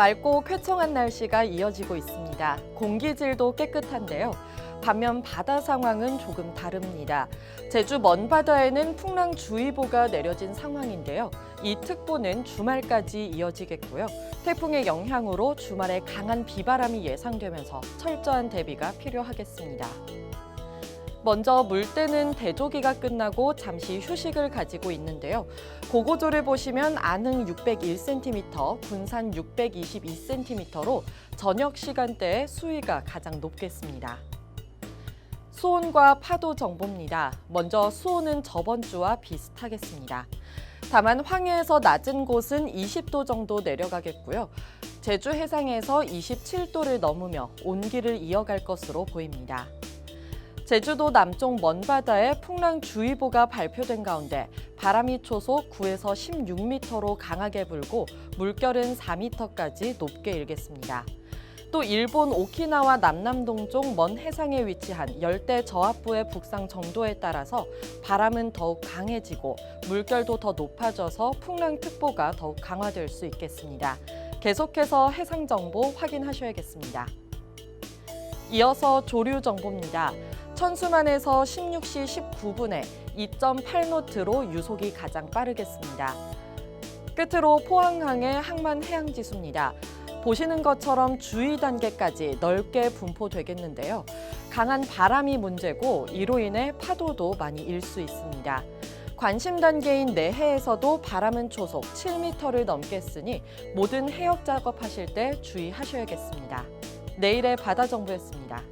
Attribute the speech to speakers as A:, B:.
A: 맑고 쾌청한 날씨가 이어지고 있습니다. 공기질도 깨끗한데요. 반면 바다 상황은 조금 다릅니다. 제주 먼바다에는 풍랑주의보가 내려진 상황인데요. 이 특보는 주말까지 이어지겠고요. 태풍의 영향으로 주말에 강한 비바람이 예상되면서 철저한 대비가 필요하겠습니다. 먼저 물때는 대조기가 끝나고 잠시 휴식을 가지고 있는데요. 고고조를 보시면 안흥 601cm, 군산 622cm로 저녁 시간대에 수위가 가장 높겠습니다. 수온과 파도 정보입니다. 먼저 수온은 저번 주와 비슷하겠습니다. 다만 황해에서 낮은 곳은 20도 정도 내려가겠고요. 제주 해상에서 27도를 넘으며 온기를 이어갈 것으로 보입니다. 제주도 남쪽 먼 바다에 풍랑주의보가 발표된 가운데 바람이 초속 9에서 16m로 강하게 불고 물결은 4m까지 높게 일겠습니다. 또 일본 오키나와 남남동쪽 먼 해상에 위치한 열대 저압부의 북상 정도에 따라서 바람은 더욱 강해지고 물결도 더 높아져서 풍랑특보가 더욱 강화될 수 있겠습니다. 계속해서 해상 정보 확인하셔야겠습니다. 이어서 조류 정보입니다. 천수만에서 16시 19분에 2.8노트로 유속이 가장 빠르겠습니다. 끝으로 포항항의 항만 해양지수입니다. 보시는 것처럼 주의 단계까지 넓게 분포되겠는데요. 강한 바람이 문제고 이로 인해 파도도 많이 일 수 있습니다. 관심 단계인 내해에서도 바람은 초속 7m를 넘겠으니 모든 해역 작업하실 때 주의하셔야겠습니다. 내일의 바다 정보였습니다.